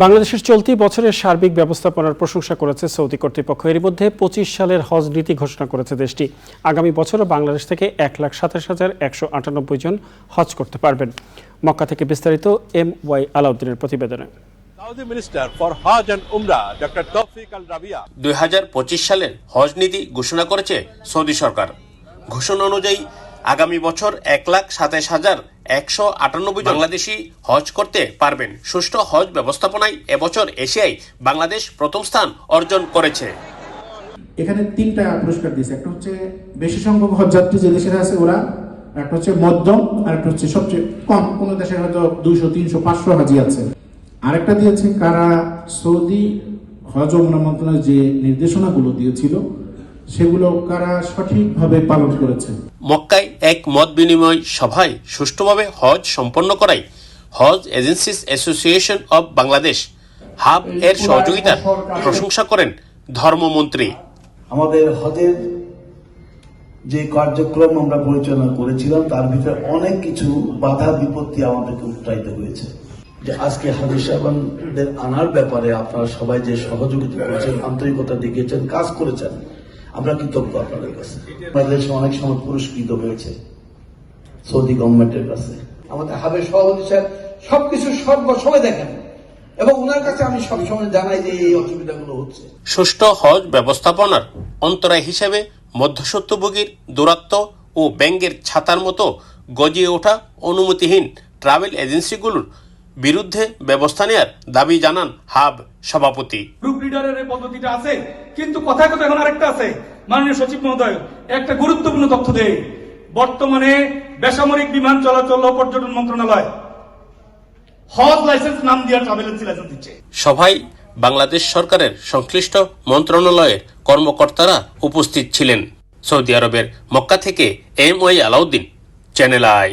বাংলাদেশের চলতি বছরের সার্বিক ব্যবস্থাপনার প্রশংসা করেছে সৌদি কর্তৃপক্ষ। এর মধ্যে পঁচিশ সালের হজ নীতি ঘোষণা করেছে দেশটি। আগামী বছরও বাংলাদেশ থেকে এক লাখ সাতাশ হাজার একশো আটানব্বই জন হজ করতে পারবেন। মক্কা থেকে বিস্তারিত এম ওয়াই আলাউদ্দিনের প্রতিবেদনে। Saudi Minister for Hajj and Umrah, Dr. Tawfiq Al Rabia, দুই সালের হজ নীতি ঘোষণা করেছে সৌদি সরকার। ঘোষণা অনুযায়ী আগামী বছর এক লাখ সাতাশ হাজার একশো আটানব্বই বাংলাদেশি হজ করতে পারবেন। সুষ্ঠু হজ ব্যবস্থাপনায় এবছর এশিয়ায় বাংলাদেশ প্রথম স্থান অর্জন করেছে। এখানে তিনটা পুরস্কার দিয়েছে। একটা হচ্ছে বেশি সংখ্যক হজযাত্রী যে দেশের আছে ওরা একটা হচ্ছে মধ্যম, আর একটা হচ্ছে সবচেয়ে কম। কোন দেশের হয়তো দুইশো, তিনশো, পাঁচশো হাজি আছে। আরেকটা দিয়েছে কারা সৌদি হজ মন্ত্রণালয় যে নির্দেশনাগুলো দিয়েছিল সেগুলো কারা সঠিকভাবে পালন করেছে মক্কায় এক মত বিনিময় সভায় সুষ্ঠুভাবে হজ সম্পন্ন করায় হজ agencies association of Bangladesh HAAB এর সহযোগিতার প্রশংসা করেন ধর্মমন্ত্রী। আমাদের হজের যে কার্যক্রম আমরা পরিচালনা করেছিলাম তার ভিতরে অনেক কিছু বাধা বিপত্তি আমাদেরকে উত্থায়িত হয়েছে। যে আজকে হাজির সাহেবানদের আনার ব্যাপারে আপনারা সবাই যে সহযোগিতা করেছেন আন্তরিকতা দেখিয়েছেন কাজ করেছেন আমরা কৃতজ্ঞ আপনাদের কাছে। বাংলাদেশ অনেক সময় পুরস্কৃত হয়েছে, সৌদি গভর্নমেন্টের কাছে। আমাদের হাবের সভাপতি সাহেব সবকিছু সর্ব সময় দেখেন এবং ওনার কাছে আমি সবসময় জানাই যে এই অসুবিধাগুলো হচ্ছে। সুষ্ঠু হজ ব্যবস্থাপনার অন্তরায় হিসেবে মধ্যসত্ত্বভোগীর দূরত্ব ও ব্যাংকের ছাতার মতো গজিয়ে ওঠা অনুমতিহীন ট্রাভেল এজেন্সিগুলোর বিরুদ্ধে ব্যবস্থা নেয়ার দাবি জানান হাব সভাপতি। গ্রুপ লিডারের এই পদ্ধতিটা আছে কিন্তু কথায় কথা এখন আরেকটা আছে। মাননীয় সচিব মহোদয় একটা গুরুত্বপূর্ণ তথ্য দেয় বর্তমানে বেসামরিক বিমান চলাচল ও পর্যটন মন্ত্রণালয় হজ লাইসেন্স নাম দিয়ে ট্রাভেল এজেন্সি লাইসেন্স দিচ্ছে। সভায় বাংলাদেশ সরকারের সংশ্লিষ্ট মন্ত্রণালয়ের কর্মকর্তারা উপস্থিত ছিলেন। সৌদি আরবের মক্কা থেকে M Y Alauddin channel I